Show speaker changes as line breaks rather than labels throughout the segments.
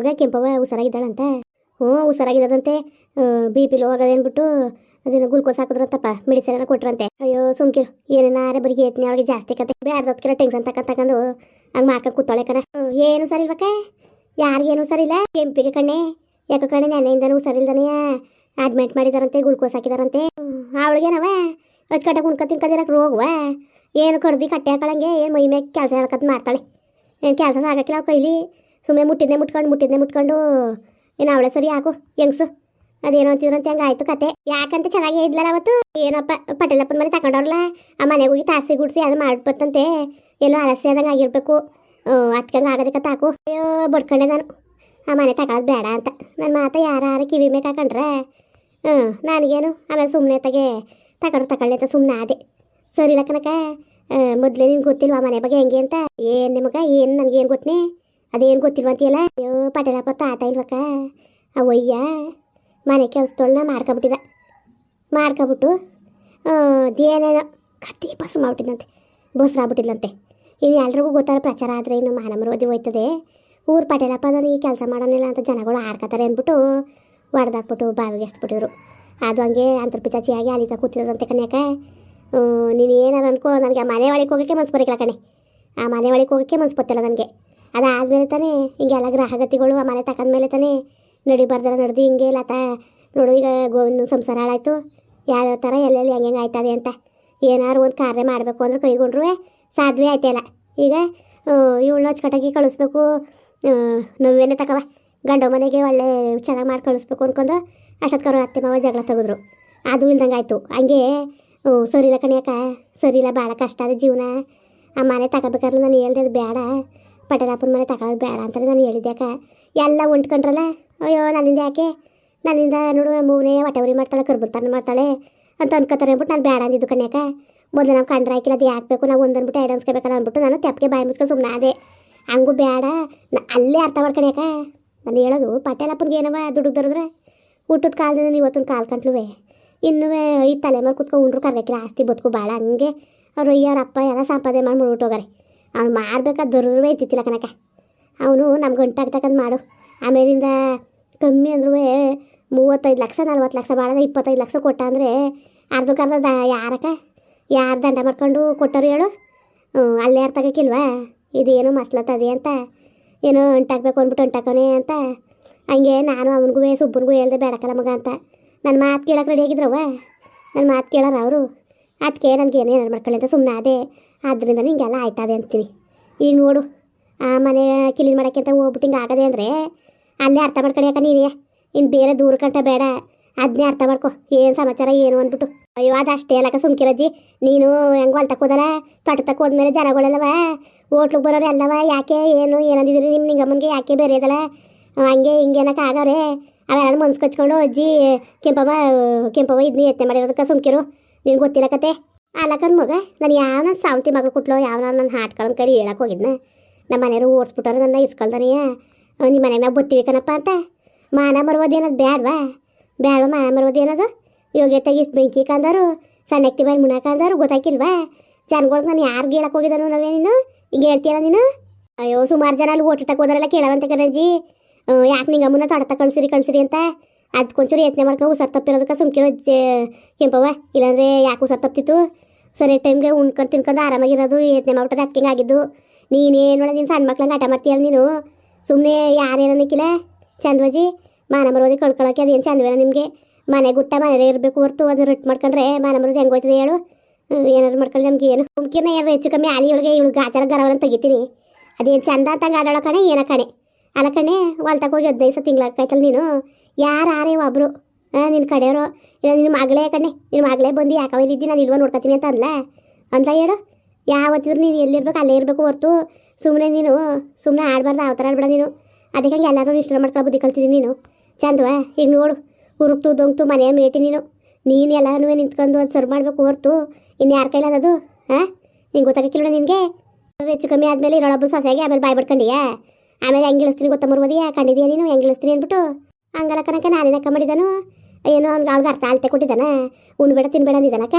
ಮಗ ಕೆಂಪವ ಹುಷಾರಾಗಿದ್ದಾಳಂತ? ಹ್ಞೂ ಹುಷಾರಾಗಿದ್ದದಂತೆ B P low ಆಗದೆ ಅಂದ್ಬಿಟ್ಟು ಅದನ್ನು ಗ್ಲುಕೋಸ್ ಹಾಕಿದ್ರಂತಪ್ಪ ಮೆಡಿಸಿನ್ ಎಲ್ಲ ಕೊಟ್ರಂತೆ. ಅಯ್ಯೋ, ಸುಮ್ಕಿರು. ಏನಾರ ಬರೀ ಏತ್ನೆ ಅವಳಿಗೆ ಜಾಸ್ತಿ ಕತೆ. ಬ್ಯಾಡ್ದಕ್ಕಿರ ಟೆನ್ಷನ್ ತಕ ತಕೊಂಡು ಹಂಗೆ ಮಾಡ್ಕೊಂಡು ಕೂತಾಳೆ ಕಣ. ಏನು ಸರಿ ಇಲ್ವಕ್ಕ ಯಾರಿಗೇನು ಸರಿಲ್ಲ. ಕೆಂಪಿಗೆ ಕಣ್ಣೆ ಯಾಕೆ ಕಣ್ಣೆ ನೆನೆಯಿಂದನೂ ಹುಷಾರಿಲ್ದನೇ ಅಡ್ಮಿಟ್ ಮಾಡಿದಾರಂತೆ ಗ್ಲುಕೋಸ್ ಹಾಕಿದಾರಂತೆ. ಅವಳಿಗೇನವ? ಅಚ್ಚುಕಟ್ಟ ಉಣ್ಕ ತಿನ್ಕದಿರಕ್ಕೆ ರೋಗವ? ಏನು ಕಡ್ದು ಕಟ್ಟೆ ಹಾಕೊಳಂಗೆ? ಏನು ಮೈ ಮ್ಯಾಗ ಕೆಲಸ ಹೇಳ್ಕತ್ ಮಾಡ್ತಾಳೆ. ಏನು ಕೆಲಸ ಸಾಗಕ್ಕಿಲ್ಲ ಅವ್ರ ಕೈಲಿ? ಸುಮ್ಮನೆ ಮುಟ್ಟಿದ್ನೆ, ಮುಟ್ಕೊಂಡು ಮುಟ್ಟಿದ್ನೆ, ಮುಟ್ಕೊಂಡು. ಏನು ಅವಳೆ ಸರಿ ಹಾಕು ಹೆಂಗ್ಸು? ಅದೇನೋ ಅಂತಿದ್ರು ಅಂತ ಹಂಗೆ ಆಯ್ತು ಕತೆ? ಯಾಕಂತ ಚೆನ್ನಾಗಿ ಹೇಳಿದ್ಲಲ್ಲ ಅವತ್ತು? ಏನಪ್ಪ, ಪಟೇಲಪ್ಪನ ಮನೆ ತಗೊಂಡವ್ರಲ್ಲ ಆ ಮನೆಗೆ ಹೋಗಿ ತಾಸಿ ಗುಡಿಸಿ ಅದು ಮಾಡ್ಬತ್ತಂತೆ ಎಲ್ಲೋ ಆಲಸ್ಯ ಆದಂಗೆ ಆಗಿರ್ಬೇಕು. ಅತ್ಕಂಗೆ ಆಗೋದಕ್ಕೆ ತಾಕು. ಅಯ್ಯೋ, ಬಡ್ಕೊಂಡೆ ನಾನು. ಆ ಮನೆ ತಗೊಳ್ಳೋದು ಬೇಡ ಅಂತ. ನನ್ನ ಮಾತ ಯಾರು ಕಿವಿ ಮೇಲೆ ಹಾಕೊಂಡ್ರೆ, ಹ್ಞೂ, ನನಗೇನು? ಆಮೇಲೆ ಸುಮ್ಮನೆ ತಗೆ ತಗೊಂಡು ತಗೊಳ್ಳಿ ಅಂತ ಸುಮ್ಮನೆ ಆದೆ. ಸರಿ ಇಲ್ಲ ಕನಕ ಮೊದಲೇ ನಿನ್ಗೆ ಗೊತ್ತಿಲ್ವಾ ಮನೆ ಬಗ್ಗೆ ಹೆಂಗೆ ಅಂತ? ಏನು ನಿಮಗೆ? ಏನು ನನಗೇನು ಗೊತ್ತನೇ ಅದೇನು ಗೊತ್ತಿಲ್ವಂತೀಯಲ್ಲ ಅಯ್ಯೋ, ಪಟೇಲಪ್ಪ ತಾತ ಇಲ್ವಕ್ಕ? ಅವಯ್ಯ ಮನೆ ಕೆಲಸದೊಳನ ಮಾಡ್ಕೊಬಿಟ್ಟಿದ. ಮಾಡ್ಕೊಬಿಟ್ಟು ಅದೇನೇನೋ ಕತ್ತಿ ಬಸ್ರು ಮಾಡ್ಬಿಟ್ಟಿದ್ದಂತೆ ಬಸ್ರು ಆಗ್ಬಿಟ್ಟಿದ್ಲಂತೆ. ಇನ್ನು ಎಲ್ರಿಗೂ ಗೊತ್ತಾರ ಪ್ರಚಾರ ಆದರೆ ಇನ್ನು ಮಾನಮರೋದಿ ಹೋಯ್ತದೆ. ಊರು ಪಟೇಲಪ್ಪ ಅದನ್ನು ಈ ಕೆಲಸ ಮಾಡೋನಿಲ್ಲ ಅಂತ ಜನಗಳು ಆಡ್ಕೊತಾರೆ ಅಂದ್ಬಿಟ್ಟು ಹೊಡೆದಾಕ್ಬಿಟ್ಟು ಬಾವಿಗೆ ಎಸ್ಬಿಟ್ಟಿದ್ರು. ಅದು ಹಂಗೆ ಅಂತರ್ಪಿಚಾಚಿಯಾಗಿ ಅಲ್ಲಿ ಕೂತಿದ್ದಂತೆ ಕನ್ಯಾಕ. ನೀನು ಏನಾರು ಅನ್ಕೋ, ನನಗೆ ಆ ಮನೆ ಒಳಗೆ ಹೋಗೋಕ್ಕೆ ಮನ್ಸು ಬರಕಿಲ್ಲ ಕಣೆ. ಆ ಮನೆ ಒಳಗೆ ಹೋಗೋಕ್ಕೆ ಮನ್ಸು ಬರ್ತಿಲ್ಲ ನನಗೆ. ಅದಾದಮೇಲೆ ತಾನೇ ಹಿಂಗೆಲ್ಲ ಗ್ರಹಗತಿಗಳು ಆ ಮನೆ ತಾನೆ ತಾನೇ ನಡಿಬಾರ್ದಲ್ಲ ನಡೆದು ಹಿಂಗೆ ಲತ ನೋಡು ಈಗ ಗೋವಿಂದ ಸಂಸಾರ ಹಾಳಾಯ್ತು. ಯಾವ್ಯಾವ ಥರ ಎಲ್ಲೆಲ್ಲಿ ಹೆಂಗೆ ಆಯ್ತದೆ ಅಂತ. ಏನಾದ್ರು ಒಂದು ಕಾರ್ಯ ಮಾಡಬೇಕು ಅಂದ್ರೆ ಕೈಗೊಂಡ್ರು ಸಾಧ್ವೇ ಆಯ್ತಲ್ಲ ಈಗ ಇವಳು ಅಚ್ಚುಕಟ್ಟಾಗಿ ಕಳಿಸ್ಬೇಕು. ನೋವೇನೆ ತಕವ. ಗಂಡ ಮನೆಗೆ ಒಳ್ಳೆ ಚೆನ್ನಾಗಿ ಮಾಡಿ ಕಳಿಸ್ಬೇಕು ಅನ್ಕೊಂಡು ಅಷ್ಟೊತ್ಕರು ಅತ್ತೆ ಮಾವ ಜಗಳ ತೆಗೆದ್ರು. ಅದು ಇಲ್ದಂಗೆ ಆಯಿತು. ಹಂಗೆ ಸರಿ ಸರಿಲ್ಲ ಕಣಿಯಕ್ಕ. ಸರಿಲ್ಲ ಭಾಳ ಕಷ್ಟ ಅದ ಜೀವನ. ಆ ಮನೆ ತಗೋಬೇಕಾದ್ರೆ ನಾನು ಹೇಳ್ದೆ, ಅದು ಬೇಡ ಪಟೇಲಪ್ಪನ ಮನೆ ತಗೊಳ್ಳೋದು ಬೇಡ ಅಂತ ನಾನು ಹೇಳಿದ್ಯಾಕ ಎಲ್ಲ ಉಂಟ್ಕೊಂಡ್ರಲ್ಲ ಅಯ್ಯೋ, ನನ್ನಿಂದ ಯಾಕೆ? ನನ್ನಿಂದ ನೋಡು ಮೂನೇ ಹೊಟ್ಟೆವರಿ ಮಾಡ್ತಾಳೆ ಕರ್ಬುತ್ತಾನ ಮಾಡ್ತಾಳೆ ಅಂತ ಅನ್ಕೋತಾರೆ ಅಂದ್ಬಿಟ್ಟು ನಾನು ಬೇಡ ಅಂದಿದ್ದು ಕಣ್ಯಾಕ ಮೊದಲು ನಾವು ಕಂಡ್ರೆ ಹಾಕಿಲ್ಲ, ಅದು ಯಾಕೆ ಬೇಕು? ನಾವು ಒಂದನ್ಬಿಟ್ಟು ಎರಡು ಅನ್ಸ್ಕೋಬೇಕಲ್ಲ ಅಂದ್ಬಿಟ್ಟು ನಾನು ತೆಪ್ಪಿಗೆ ಬಾಯಿ ಮುಚ್ಕೊಂಡು ಸುಮ್ಮನೆ ಅದೇ ಹಂಗೂ ಬೇಡ. ಅಲ್ಲೇ ಅರ್ಥ ಮಾಡ್ಕೊಳ್ಯಾಕ ನಾನು ಹೇಳೋದು, ಪಟೇಲಪ್ಪನಿಗೆ ಏನವ ದುಡ್ಡು ತರಿದ್ರೆ ಊಟದ ಕಾಲದಿಂದ ಇವತ್ತಿನ ಕಾಲು ಕಂಟ್ಲುವೆ. ಇನ್ನೂ ಈ ತಲೆ ಮೇಲೆ ಕುತ್ಕೊಂಡು ಉಂಡ್ರು ಕರ್ಬೇಕಿಲ್ಲ, ಆಸ್ತಿ ಬದುಕು ಭಾಳ ಹಂಗೆ. ಅವ್ರು ಅಯ್ಯ, ಅವ್ರ ಅಪ್ಪ ಎಲ್ಲ ಸಂಪಾದನೆ ಮಾಡಿ ಮುಡ್ಬಿಟ್ಟೋಗಾರೆ ಅವ್ನು ಮಾರ್ಬೇಕಾದ್ರೆ ದೊಡ್ಡವೇ ಇತ್ತಿತ್ತಿಲ್ಲ ಕನಕ ಅವನು ನಮ್ಗೆ ಗಂಟಾಗ್ತಕ್ಕಂಥ ಮಾಡು. ಆಮೇಲಿಂದ ಕಮ್ಮಿ ಅಂದ್ರೂ ಮೂವತ್ತೈದು ಲಕ್ಷ, ನಲ್ವತ್ತು ಲಕ್ಷ ಮಾಡಿದ್ರೆ ಇಪ್ಪತ್ತೈದು ಲಕ್ಷ ಕೊಟ್ಟ ಅಂದರೆ ಅರ್ಧಕ್ಕರ್ಧ ದ, ಯಾರಕ್ಕ? ಯಾರು ದಂಡ ಮಾಡ್ಕೊಂಡು ಕೊಟ್ಟರು ಹೇಳು. ಅಲ್ಲೇ ಯಾರು ತಗೋಕಿಲ್ವಾ? ಇದೇನು ಮಸ್ಲತ್ತದೆ ಅಂತ. ಏನೋ ಅಂಟಾಕ್ಬೇಕು ಅಂದ್ಬಿಟ್ಟು ಅಂಟಾಕೋನೆ ಅಂತ. ಹಂಗೆ ನಾನು ಅವನಿಗೂ ಸುಬ್ಬನಿಗೂ ಹೇಳ್ದೆ ಬೇಡಕಲ್ಲ ಮಗ ಅಂತ. ನನ್ನ ಮಾತು ಕೇಳೋಕೆ ರೆಡಿ ಆಗಿದ್ರವ ನನ್ನ ಮಾತು ಕೇಳೋರು ಅವರು? ಅದಕ್ಕೆ ನನಗೆ ಏನೇ ಏನಾರು ಮಾಡ್ಕೊಳ್ಳಿ ಅಂತ ಸುಮ್ಮನೆ ಅದೇ ಆದ್ದರಿಂದ ಹಿಂಗೆಲ್ಲ ಆಯ್ತದೆ ಅಂತೀನಿ ಈಗ ನೋಡು, ಆ ಮನೆ ಕ್ಲೀನ್ ಮಾಡೋಕ್ಕೆ ಅಂತ ಹೋಗ್ಬಿಟ್ಟು ಹಿಂಗೆ ಆಗದೆ ಅಂದರೆ ಅಲ್ಲೇ ಅರ್ಥ ಮಾಡ್ಕೊಳ್ಯಾಕ ನೀನೇ. ಇನ್ನು ಬೇರೆ ದೂರ ಕಂಟ ಬೇಡ. ಅದನ್ನೇ ಅರ್ಥ ಮಾಡ್ಕೊ. ಏನು ಸಮಾಚಾರ, ಏನು ಅಂದ್ಬಿಟ್ಟು. ಅಯ್ಯೋ ಅದು ಅಷ್ಟೇ ಅಲ್ಲಕ್ಕ ಸುಮ್ಕಿರಜ್ಜಿ. ನೀನು ಹೆಂಗೆ ಹೊಲ್ ತಕ್ಕೋದಲ್ಲ ತೊಟ್ಟ ತಕ್ಕ ಹೋದ್ಮೇಲೆ ಜನಗಳೆಲ್ಲವ ಹೋಟ್ಲಿಗೆ ಬರೋರು ಎಲ್ಲವ, ಯಾಕೆ, ಏನು ಏನಂದಿದ್ರಿ ನಿಮ್ಮ ನಿಂಗಮ್ಮನಿಗೆ, ಯಾಕೆ ಬೇರೆ ಇದಲ್ಲ ಹಂಗೆ ಹಿಂಗೇನಕ್ಕೆ ಆಗವ್ರೆ. ಅವೆಲ್ಲ ಮನ್ಸು ಕಚ್ಕೊಂಡು, ಅಜ್ಜಿ, ಕೆಂಪವ್ವ ಕೆಂಪವ್ವ ಇದನ್ನ ಯತ್ನೆ ಮಾಡಿರೋದಕ್ಕೆ ಸುಮ್ಕಿರು. ನಿನ್ಗೆ ಗೊತ್ತಿಲ್ಲ ಕತೆ. ಅಲ್ಲಕನ್ ಮಗ, ನಾನು ಯಾವನ ಸಾವಂತಿ ಮಗಳು ಕೊಟ್ಲು, ಯಾವನ ನನ್ನ ಹಾಟ್ಕೊಳ್ಳೋ ಕರಿ ಹೇಳಕ್ಕೆ ಹೋಗಿದ್ನ? ನಮ್ಮ ಮನೆಯವರು ಓಡಿಸ್ಬಿಟ್ಟಾರೆ ನನ್ನ ಇಸ್ಕೊಳ್ದಾನೆಯ? ನಿಮ್ಮ ಮನೆಗೆ ನಾವು ಬತ್ತೀವಿ ಅಂತ? ಮಾನ ಮರುವುದು ಏನದು ಬ್ಯಾಡ್ವಾ? ಬ್ಯಾಡ್ವಾ ಮಾನ ಮರುವುದು ಏನದು? ಯೋಗ್ಯತೆಗೆ ಇಷ್ಟು ಬೆಂಕಿ ಕಂದರು ಸಣ್ಣಕ್ತಿ ಮೇಲೆ ಮುಣಕ ಅಂದರು ಗೊತ್ತಾಕಿಲ್ವಾ? ಜನಗಳ್ಗೆ ನಾನು ಯಾರಿಗೆ ಹೇಳಕ್ಕೆ ಹೋಗಿದ್ದಾನು ನಾವೇ ನೀನು? ಈಗ ಹೇಳ್ತೀಯಲ್ಲ ನೀನು? ಅಯ್ಯೋ, ಸುಮಾರು ಜನ ಅಲ್ಲಿ ಹೋಟ್ಲ್ ಹೋದ್ರಲ್ಲ ಕೇಳವಂತ ಕರಂಜಿ ಯಾಕೆ ನಿಂಗೆ ಅಮ್ಮನ ತಡತ ಕಳ್ಸಿರಿ ಕಳ್ಸಿರಿ ಅಂತ? ಅದಕ್ಕೊಂಚೂರು ಯತ್ನೆ ಮಾಡ್ಕೊ ಉಸರ್ ತಪ್ಪಿರೋದಕ್ಕೆ ಸುಮ್ಕಿರೋ ಕೆಂಪವ್ವ. ಇಲ್ಲಾಂದ್ರೆ ಯಾಕೆ ಉಸರ್ ತಪ್ತಿತ್ತು? ಸರಿ ಟೈಮ್ಗೆ ಉಣ್ಕೊಂಡು ತಿನ್ಕೊಂಡು ಆರಾಮಾಗಿರೋದು, ಯತ್ನೆ ಮಾಡ್ಬಿಟ್ಟದ ಅಕ್ಕಿಂಗ್ ಆಗಿದ್ದು. ನೀನೇನು ನೀನು ಸಣ್ಣ ಮಕ್ಳಂಗೆ ಆಟ ಮಾಡ್ತೀಯಲ್ಲ ನೀನು? ಸುಮ್ಮನೆ ಯಾರೇನಕ್ಕಿಲ್ಲ ಚಂದ್ವಜಿ ಮಾನ ಮರೋದಿ ಕಳ್ಕೊಳಕ್ಕೆ ಅದೇನು ಚಂದವೇನ ನಿಮಗೆ? ಮನೆ ಗುಟ್ಟ ಮನೇಲೇ ಇರಬೇಕು ಹೊರ್ತು ಅದು ರೊಟ್ಟು ಮಾಡ್ಕೊಂಡ್ರೆ ಮಾನ ಮರೋದಿ ಹೆಂಗೆ ಹೋಯ್ತದೆ ಹೇಳು? ಏನಾದ್ರು ಮಾಡ್ಕೊಳ್ಳಿ ನಮ್ಗೆ ಏನು? ಸುಮ್ಕಿನ ಏನಾರು ಹೆಚ್ಚು ಕಮ್ಮಿ ಆಲಿ ಒಳಗೆ ಇವಳು ಆಚಾರ ಗರವನ್ನ ತೆಗಿತೀನಿ. ಅದೇನು ಚಂದ ಅಂತ ಗಾಡಾಡೋ ಕಣೆ, ಏನ ಕಣೆ? ಅಲ್ಲ ಕಣೆ ಹೊಲ್ತಕ್ಕೆ ಹೋಗಿ ಹದಿನೈದು ಸಹ ತಿಂಗಳಾಗ್ತಾಯ್ತಲ್ಲ ನೀನು? ಯಾರೇ ಒಬ್ಬರು ಹಾಂ ನಿನ್ನ ಕಡೆಯವರು, ಇಲ್ಲ ನಿನ್ನ ಮಗಳೇ ಕಣೆ ನಿನ್ನ ಮಗಳೇ ಬಂದು ಯಾಕವ ಇಲ್ಲಿದ್ದಿ ನಾನು ಇಲ್ವ ನೋಡ್ಕೊತೀನಿ ಅಂತ ಅನ್ಲ ಅಂತ ಹೇಳು. ಯಾವತ್ತಿದ್ರು ನೀನು ಎಲ್ಲಿರ್ಬೇಕು, ಅಲ್ಲೇ ಇರಬೇಕು ಹೊರ್ತು. ಸುಮ್ಮನೆ ನೀನು ಸುಮ್ಮನೆ ಆಡಬಾರ್ದು, ಆ ಥರ ಆಡ್ಬೇಡ ನೀನು. ಅದಕ್ಕೆ ಹಂಗೆ ಎಲ್ಲರೂ ಇಷ್ಟ ಮಾಡ್ಕೊಳ್ಳೋ ಬುದ್ಧಿ ಕಲ್ತಿದ್ದೀನಿ ನೀನು. ಚಂದವಾ, ಈಗ ನೋಡು ಹುರುಕ್ತು ದೊಂಗ್ತು, ಮನೆಯ ಮೇಟಿ ನೀನು. ನೀನು ಎಲ್ಲನೂ ನಿಂತ್ಕೊಂಡು ಅದು ಸರ್ವ್ ಮಾಡಬೇಕು ಹೊರ್ತು. ಇನ್ನು ಯಾರ ಕೈಲಿ ಅದು? ಹಾಂ ನಿಂಗೆ ಗೊತ್ತಾಗಕ್ಕಿಲ್ಲ ನಿನಗೆ? ಹೆಚ್ಚು ಕಮ್ಮಿ ಆದಮೇಲೆ ಇರೋಳೊಬ್ಬ ಸೊಸೆಗೆ ಆಮೇಲೆ ಬಾಯ್ ಬಿಡ್ಕೊಂಡಿಯಾ ಆಮೇಲೆ ಹೆಂಗೆ ಇಳಿಸ್ತೀನಿ ಗೊತ್ತ ಕಂಡಿದ್ಯಾ ನೀನು? ಹೆಂಗೆ ಇಳಿಸ್ತೀನಿ ಅಂದ್ಬಿಟ್ಟು. ಹಂಗಲ್ಲ ಕನಕ ನಾನೇನಕ್ಕ ಮಾಡಿದನು? ಏನೋ ಅವ್ನಿಗೆ ಅವ್ಳಿಗೆ ಅರ್ಥ ಆಲ್ತೆ ಕೊಟ್ಟಿದ್ದಾನೆ. ಉಣ್ಬೇಡ, ತಿನ್ಬೇಡ ಅಂದಿದ್ದಾನಕ್ಕ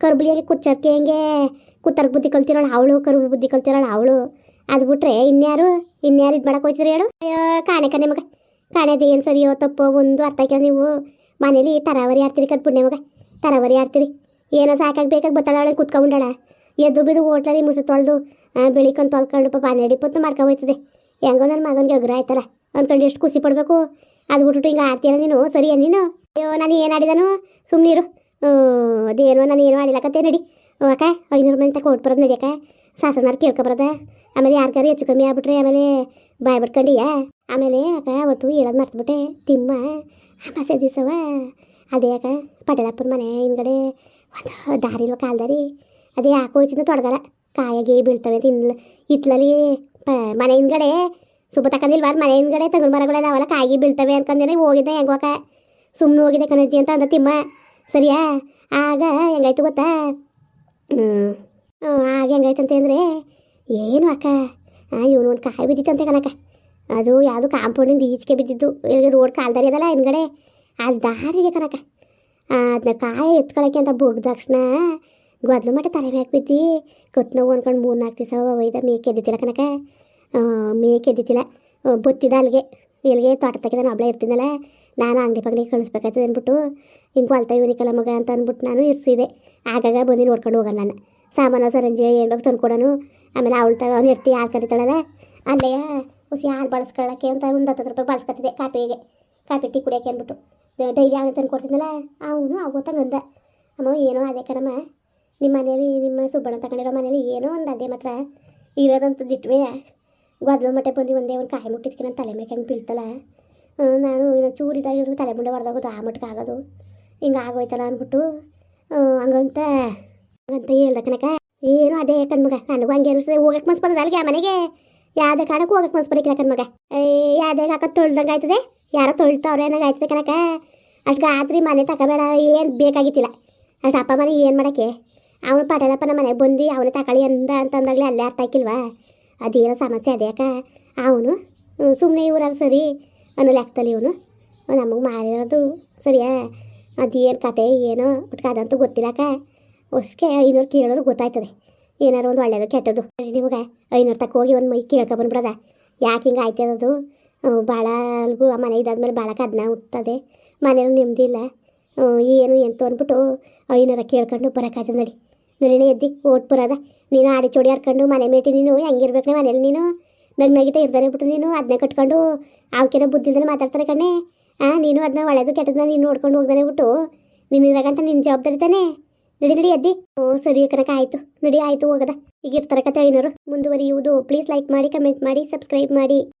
ಕರ್ಬುಲಿಯಾಗಿ ಕುಚ್ಚರ್ಕೆ ಹೆಂಗೆ? ಕುತ್ತರ್ಗೆ ಬುದ್ಧಿ ಕಲ್ತಿರೋಳು ಅವಳು, ಕರ್ಬು ಬುದ್ಧಿ ಕಲ್ತಿರೋಳು ಅವಳು. ಅದು ಬಿಟ್ರೆ ಇನ್ಯಾರು? ಇನ್ಯಾರು ಇದು ಮಾಡಕ್ಕೆ ಹೋಯ್ತಿದ್ರು ಹೇಳು? ಅಯ್ಯೋ, ಕಾಣೆ ಕಣೆ ಮಗ. ಕಾಣೆದು ಏನು ಸರಿಯೋ ತಪ್ಪೋ ಒಂದು ಅರ್ಥ ಆಯ್ಕೆ ನೀವು. ಮನೇಲಿ ತರಾವರಿ ಆಡ್ತೀರಿ ಕದ್ ಪುಣ್ಯ ಮಗ. ತರಾವರಿ ಆಡ್ತೀರಿ. ಏನೋ ಸಾಕಾಗಿ ಬೇಕಾಗಿ ಬತ್ತಾಳ ಕುತ್ಕೊಂಡಾಳ ಎದ್ದು ಬಿದ್ದು ಹೋಟ್ಲಲ್ಲಿ ಮುಸು ತೊಳೆದು ಬೆಳಿಕೊಂಡು ತೊಳ್ಕೊಂಡು ಪಾಪ ಹನ್ನೆರಡು ಇಪ್ಪತ್ತು ಮಾಡ್ಕೊ ಹೋಯ್ತದೆ. ಹೆಂಗೋ ನನ್ನ ಮಗನಿಗೆ ಅಗ್ರ ಆಯ್ತಲ್ಲ. ಅನ್ಕೊಂಡು ಎಷ್ಟು ಖುಷಿ ಪಡಬೇಕು. ಅದು ಬಿಟ್ಬಿಟ್ಟು ಹಿಂಗೆ ಆಡ್ತೀಯ ನೀನು? ಸರಿಯ ನೀನು? ಅಯ್ಯೋ, ನಾನು ಏನು ಆಡಿದನು? ಸುಮ್ಮನಿರು ಅದೇನೋ ನಾನು ಏನು ಆಡಿಲ್ಲಕತ್ತೆ ನಡಿ. ಅಕ್ಕ, ಐನೂರು ಮಂದಿ ತಕ ಬರೋದು ನಡಿಯಕ್ಕ ಸಾಸನಾರು ಕೇಳ್ಕೊಬರದ ಆಮೇಲೆ ಯಾರಿಗಾರು ಹೆಚ್ಚು ಕಮ್ಮಿ ಆಗ್ಬಿಟ್ರೆ ಆಮೇಲೆ ಬಾಯ್ ಬಿಟ್ಕೊಂಡಿಯ. ಆಮೇಲೆ ಅಕ್ಕ, ಅವತ್ತು ಹೇಳೋದು ಮರ್ತುಬಿಟ್ಟೆ. ತಿಮ್ಮ, ಅಮಾಸೆ ದಿವಸವ. ಅದೇ ಅಕ್ಕ, ಪಟೇಲಪ್ಪನ ಮನೆ ಹಿಂದ್ಗಡೆ ಒಂದು ದಾರಿ ಇಲ್ವ ಕಾಲ್ದಾರಿ? ಅದೇ ಯಾಕೋ ಹೋಯ್ತಿದ್ದ ತೊಡಗಲ್ಲ. ಕಾಯಾಗಿ ಬೀಳ್ತವೆ ತಿನ್ಲ ಇತ್ಲಲ್ಲಿ ಮನೆ ಹಿಂದ್ಗಡೆ ಸುಬ್ಬ ತಗೊಂಡಿಲ್ವ ಮನೆ ಹಿಂದ್ಗಡೆ ತಗೊಂಡು ಮರಗಳೆಲ್ಲ ಅವೆಲ್ಲ ಕಾಯಿ ಬೀಳ್ತವೆ ಅನ್ಕೊಂಡೇನೆ ಹೋಗಿದ್ದೆ ಹೆಂಗೋಕ ಸುಮ್ಮನೆ ಹೋಗಿದೆ ಕಣಜ್ಜಿ ಅಂತ ಅಂದ ತಿಮ್ಮ. ಸರಿಯಾ? ಆಗ ಹೆಂಗಾಯ್ತು ಗೊತ್ತಾ? ಹ್ಞೂ ಆಗ ಹೆಂಗಾಯ್ತು ಅಂದರೆ ಏನು ಅಕ್ಕ? ಇವನು ಒಂದು ಕಾಯಿ ಬಿದ್ದಿತ್ತಂತೆ ಕಣಕ್ಕ. ಅದು ಯಾವುದು ಕಾಂಪೌಂಡಿಂದ ಈಚೆಗೆ ಬಿದ್ದಿದ್ದು. ರೋಡ್ ಕಾಲ್ದಾರಿ ಅದಲ್ಲ ಹಿಂದ್ಗಡೆ. ಆ ದಾರಿಗೆ ಕಣಕ್ಕ. ಅದನ್ನ ಕಾಯಿ ಎತ್ಕೊಳಕ್ಕೆ ಅಂತ ಬೊಗ್ದ ತಕ್ಷಣ ಗೊದ್ಲು ಮಟ್ಟ ತಲೆ ಮ್ಯಾಕ್ ಬಿದ್ದಿ ಕತ್ ನೋವು ಅಂದ್ಕೊಂಡು ಮೂರು ನಾಲ್ಕು ದಿವಸ ಒಯ್ದ ಮೇಕೆ ಎದ್ದಿತ್ತಿಲ್ಲ ಕಣಕ್ಕ. ಆ, ಮೇಕೆ ಎದ್ದಿತ್ತಿಲ್ಲ ಬತ್ತಿದ ಅಲ್ಲಿಗೆ ಇಲ್ಲಿಗೆ ತೋಟ ತೆಗೆದ ನಾನು ಒಬ್ಳೆ ಇರ್ತೀನಲ್ಲ ನಾನು ಅಂಗಡಿ ಪಂಗಡಿ ಕಳಿಸ್ಬೇಕಾಯ್ತದೆ ಅಂದ್ಬಿಟ್ಟು, ಹಿಂಗೆ ಹೊಲ್ತ ಇವನಿಕಲ್ಲ ಮಗ ಅಂತ ಅಂದ್ಬಿಟ್ಟು ನಾನು ಇರಿಸಿದೆ. ಆಗಾಗ ಬಂದು ನೋಡ್ಕೊಂಡು ಹೋಗೋಣ ನಾನು. ಸಾಮಾನು ಸರಂಜಿ ಏನು ಬೇಕು ತಂದ್ಕೊಡೋನು ಆಮೇಲೆ ಅವಳು ತಗ ಅವ್ನು ಇರ್ತಿ ಹಾಲು ಕರಿತಾಳಲ್ಲ, ಅಲ್ಲೇ ಹುಸಿ ಹಾಲು ಬಳಸ್ಕೊಳ್ಳೋಕ್ಕೆ ಅಂತ ಒಂದು ಹತ್ತು ರೂಪಾಯಿ ಬಳಸ್ಕೊತಿದ್ದೆ ಕಾಪಿಗೆ. ಕಾಪಿ ಟೀ ಕುಡಿಯೋಕೆ ಅಂದ್ಬಿಟ್ಟು. ಡೈಲಿ ಅವನು ತಂದು ಕೊಡ್ತಿದ್ದಲ್ಲ ಅವನು ಅವತ್ತಂಗಂದ ಅಮ್ಮ, ಏನೋ ಅದೇ ಕಣಮ್ಮ. ನಿಮ್ಮ ಮನೇಲಿ ನಿಮ್ಮ ಸುಬ್ಬಣ್ಣ ತಗೊಂಡಿರೋ ಮನೇಲಿ ಏನೋ ಒಂದು ಅದೇ ಮಾತ್ರ. ಇರೋದಂತದ್ದು ಇಟ್ವೇ. ಗೊದ್ಲು ಮಟ್ಟೆ ಬಂದು ಒಂದೇ ಒಂದು ಕಾಯಿ ಮುಟ್ಟಿದ್ಕೆ ನನ್ನ ತಲೆ ಮೇಲೆ ಹೆಂಗೆ ಬೀಳ್ತಲ್ಲ ನಾನು ನಾನು ಇನ್ನು ಚೂರಿದಾಗಿದ್ರು ತಲೆ ಮುಂಡೆ ಹೊಡೆದಾಗೋದು ಆ ಮಟ್ಟಕ್ಕೆ ಆಗೋದು. ಹಿಂಗೆ ಆಗೋಯ್ತಲ್ಲ ಅಂದ್ಬಿಟ್ಟು ಹಂಗಂತ ಹಂಗಂತ ಹೇಳ್ದ ಕನಕ ಏನು ಅದೇ ಕಣ್ಮಗ, ನನಗೂ ಹಂಗೆ ಅನಿಸ್ತದೆ. ಹೋಗಕ್ಕೆ ಮನ್ಸು ಬರ್ತದೆ ಅಲ್ಲಿಗೆ ಮನೆಗೆ? ಯಾವುದೇ ಕಾಣಕ್ಕೆ ಹೋಗಕ್ಕೆ ಮನ್ಸು ಬರೋಕ್ಕಿಲ್ಲ ಕಣ್ಮಗ. ಯಾವುದೇ ಕಾಕ ತೊಳ್ದಂಗೆ ಆಯ್ತದೆ? ಯಾರೋ ತೊಳ್ತಾವ್ರೆ ಅನ್ನಂಗೆ ಆಯ್ತದೆ ಕನಕ ಅಷ್ಟು ಗಾತ್ರಿ ಮನೆ ತಗೋಬೇಡ ಏನು ಬೇಕಾಗಿತ್ತಿಲ್ಲ. ಅಷ್ಟು ಅಪ್ಪ ಮನೆ ಏನು ಮಾಡೋಕ್ಕೆ? ಅವನು ಪಟೇಲಪ್ಪನ ಮನೆಗೆ ಬಂದು ಅವನೇ ತಗೊಳ್ಳಿ ಅಂದ ಅಂತಂದಾಗಲೇ ಅಲ್ಲೇ ಅರ್ಥ ಆಕಿಲ್ವಾ ಅದೇನೋ ಸಮಸ್ಯೆ ಅದೇ ಯಾಕೆ ಅವನು ಸುಮ್ಮನೆ ಇವರಲ್ಲ ಸರಿ ಅನ್ನೋ ಲೆಕ್ಕದಲ್ಲಿ ಇವನು ನಮಗೆ ಮಾರಿರೋದು ಸರಿಯಾ? ಅದೇನು ಕತೆ, ಏನೋ ಒಟ್ಟು ಅದಂತೂ ಗೊತ್ತಿಲ್ಲಕ್ಕ ಅಷ್ಟೇ ಐನೂರು ಕೇಳೋರು ಗೊತ್ತಾಯ್ತದೆ. ಏನಾರು ಒಂದು ಒಳ್ಳೆಯದು ಕೆಟ್ಟದು ನಿಮಗೆ ಐನೂರು ತಕ್ಕ ಹೋಗಿ ಒಂದು ಮೈ ಕೇಳ್ಕೊಬಂದ್ಬಿಡದ ಯಾಕೆ ಹಿಂಗೆ ಆಯ್ತದದು ಭಾಳ ಅಲ್ಗೂ ಆ ಮನೆ ಇದಾದ್ಮೇಲೆ ಭಾಳ ಕದ್ನ ಹುಟ್ಟದೆ ಮನೇಲಿ ನೆಮ್ಮದಿ ಇಲ್ಲ. ಏನು ಎಂತ ಅಂದ್ಬಿಟ್ಟು ಐನೂರ ಕೇಳ್ಕೊಂಡು ಬರೋಕ್ಕಾಯ್ತದೆ ನಡಿ. ನಡಿನೇ ಎದ್ದಿ ಓಟ್ ಪುರದ ನೀನು ಆಡಿ ಚೋಡಿ ಆಡ್ಕೊಂಡು ಮನೆ ಮೇಟಿ ನೀನು, ಹೆಂಗಿರ್ಬೇಕು ಮನೇಲಿ ನೀನು? ನಗ್ ನಗಿತ ಇರ್ದಾನೆ ಬಿಟ್ಟು ನೀನು ಅದನ್ನೇ ಕಟ್ಕೊಂಡು ಅವಕ್ಕೇನೋ ಬುದ್ಧಿಲ್ದೇ ಮಾತಾಡ್ತಾರೆ ಕಣ್ಣೆ. ಆ, ನೀನು ಅದನ್ನ ಒಳ್ಳೆದು ಕೆಟ್ಟದನ್ನ ನೀನು ನೋಡ್ಕೊಂಡು ಹೋಗ್ದಾನೆ ಬಿಟ್ಟು. ನೀನು ಇರಗಂತ ನಿನ್ನ ಜವಾಬ್ದಾರಿ ತಾನೆ? ನಡಿ ನಡಿ ಎದ್ದಿ. ಓ, ಸರಿ ಕನಕ ಆಯಿತು. ನಡಿ, ಆಯಿತು, ಹೋಗದ. ಈಗ ಇರ್ತಾರೆ ಕತೆ ಐನೂರು. ಮುಂದುವರಿಯುವುದು. ಪ್ಲೀಸ್ ಲೈಕ್ ಮಾಡಿ ಕಮೆಂಟ್ ಮಾಡಿ ಸಬ್ಸ್ಕ್ರೈಬ್ ಮಾಡಿ.